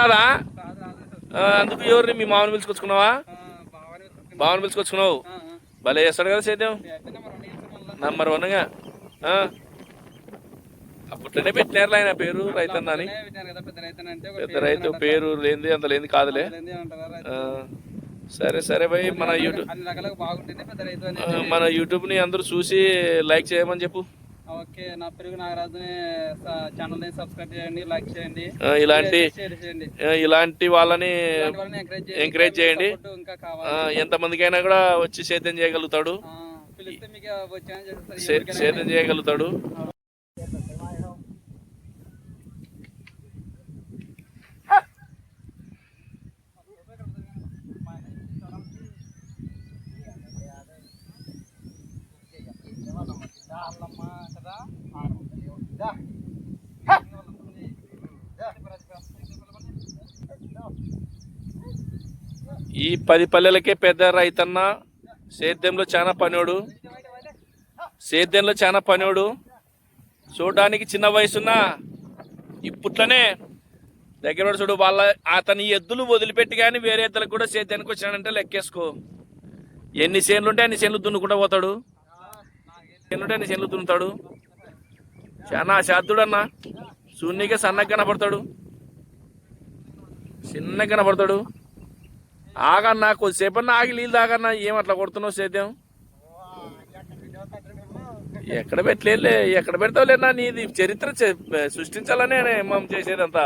రాదా? అందుకు ఎవరిని? మీ మామని పిలుచుకొచ్చుకున్నావా? బావని పిలుచుకొచ్చుకున్నావు? భలే చేస్తాడు కదా సేద్యం నంబర్ వన్గా. అప్పట్లోనే పెట్టినారు ఆయన పేరు రైతన్న అని పెద్ద రైతు పేరు లేనిది అంత లేనిది కాదులే. సరే సరే భయ్ మన యూట్యూబ్ మన యూట్యూబ్ని అందరూ చూసి లైక్ చేయమని చెప్పు. ఓకే నా పెరుగు నాగరాజుని ఛానల్ని సబ్స్క్రైబ్ చేయండి లైక్ చేయండి. ఇలాంటి ఇలాంటి వాళ్ళని. ఎంకరేజ్ చేయండి కావాలి. ఎంతమందికైనా కూడా వచ్చి సేద్యం చేయగలుగుతాడు. ఆ, పిలిస్తే ఈ పది పల్లెలకే పెద్ద రైతన్న సేద్యంలో చాలా పనోడు సేద్యంలో చాలా పనోడు. చూడడానికి చిన్న వయసున్న ఇప్పట్లోనే దగ్గర చూడు వాళ్ళ అతని ఎద్దులు వదిలిపెట్టి కానీ వేరే ఎద్దులకు కూడా సేద్యానికి వచ్చినాడంటే లెక్కేసుకో. ఎన్ని చేనులు ఉంటే అన్ని చేనులు దున్నుకుంటూ పోతాడు. ఎన్నుటైనా ఉంటే దున్నుతాడు. చాలా శాద్దుడు అన్న శూన్యకే సన్నగా కనపడతాడు చిన్నగా కనపడతాడు ఆగన్నా కొద్దిసేపన్నా ఆగి నీళ్ళు తాగన్నా ఏం అట్లా కొడుతున్నావు సేద్యం? ఎక్కడ పెట్టలేదులే ఎక్కడ పెడతావులేనా నీది చరిత్ర సృష్టించాలనే మనం చేసేదంతా.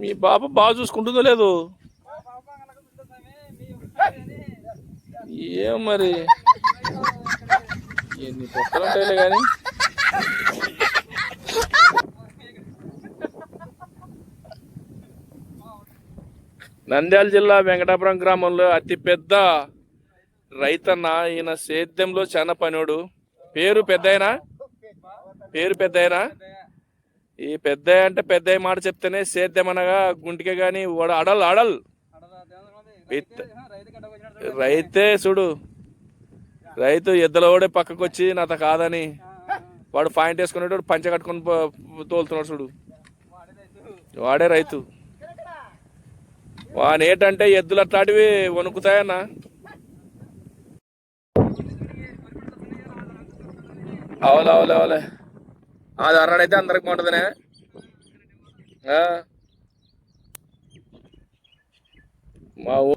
మీ బాబు బాగా చూసుకుంటుందో లేదు? ఏం మరి? ఎన్ని పొక్కలు ఉంటాయిలే కానీ నంద్యాల జిల్లా వెంకటాపురం గ్రామంలో అతిపెద్ద రైతన్న ఈయన సేద్యంలో చాలా పనోడు పేరు పెద్దయినా పేరు పెద్దయినా ఈ పెద్ద అంటే పెద్ద మాట చెప్తేనే సేద్యం అనగా గుంటికే గాని వాడు అడల్ అడల్. రైతే చూడు. రైతు ఎద్దుల పక్కకు వచ్చి నాత కాదని వాడు పాయింట్ వేసుకునేటోడు పంచ కట్టుకొని పో- తోలుతున్నాడు చూడు. వాడే రైతు. వానేటంటే ఎద్దులు అట్లాంటివి వణుకుతాయన్నా. అవులే అవులే అవులే అది అన్నాడైతే అందరికి బాగుంటుందనే ఆ. మా ఊ